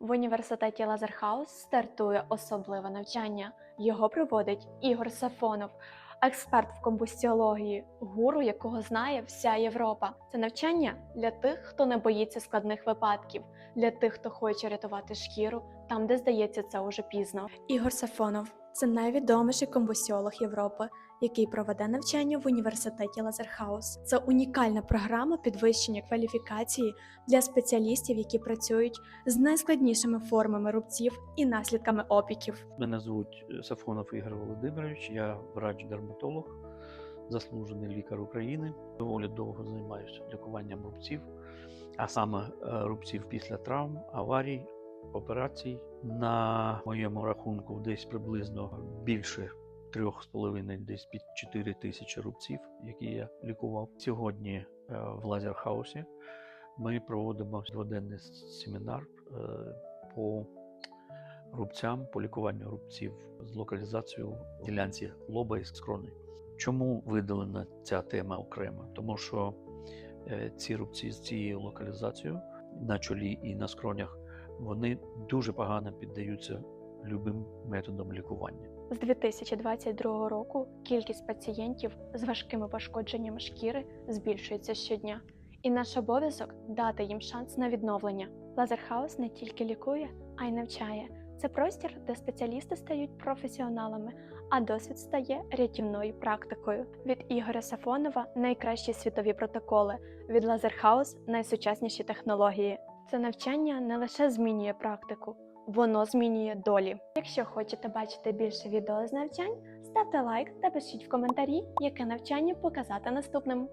В університеті Лазерхаус стартує особливе навчання. Його проводить Ігор Сафонов, експерт в комбустіології, гуру, якого знає вся Європа. Це навчання для тих, хто не боїться складних випадків, для тих, хто хоче рятувати шкіру там, де здається це уже пізно. Ігор Сафонов це найвідоміший комбустіолог Європи, який проведе навчання в університеті Лазерхаус. Це унікальна програма підвищення кваліфікації для спеціалістів, які працюють з найскладнішими формами рубців і наслідками опіків. Мене звуть е, Сафонов Ігор Володимирович, я врач-дерматолог, заслужений лікар України. Доволі довго займаюся лікуванням рубців, а саме е, рубців після травм, аварій, операцій. На моєму рахунку десь приблизно більше трьох з половиною, десь під 4 тисячі рубців, які я лікував. Сьогодні е, в Лазерхаусі ми проводимо дводенний семінар е, по рубцям, по лікуванню рубців з локалізацією в ділянці лоба і скрони. Чому видалена ця тема окремо? Тому що е, ці рубці з цією локалізацією на чолі і на скронях вони дуже погано піддаються любим методам лікування. З 2022 року кількість пацієнтів з важкими пошкодженнями шкіри збільшується щодня, і наш обов'язок дати їм шанс на відновлення. Лазерхаус не тільки лікує, а й навчає. Це простір, де спеціалісти стають професіоналами, а досвід стає рятівною практикою. Від Ігоря Сафонова найкращі світові протоколи, від Лазерхаус найсучасніші технології. Це навчання не лише змінює практику, воно змінює долі. Якщо хочете бачити більше відео з навчань, ставте лайк та пишіть в коментарі, яке навчання показати наступним.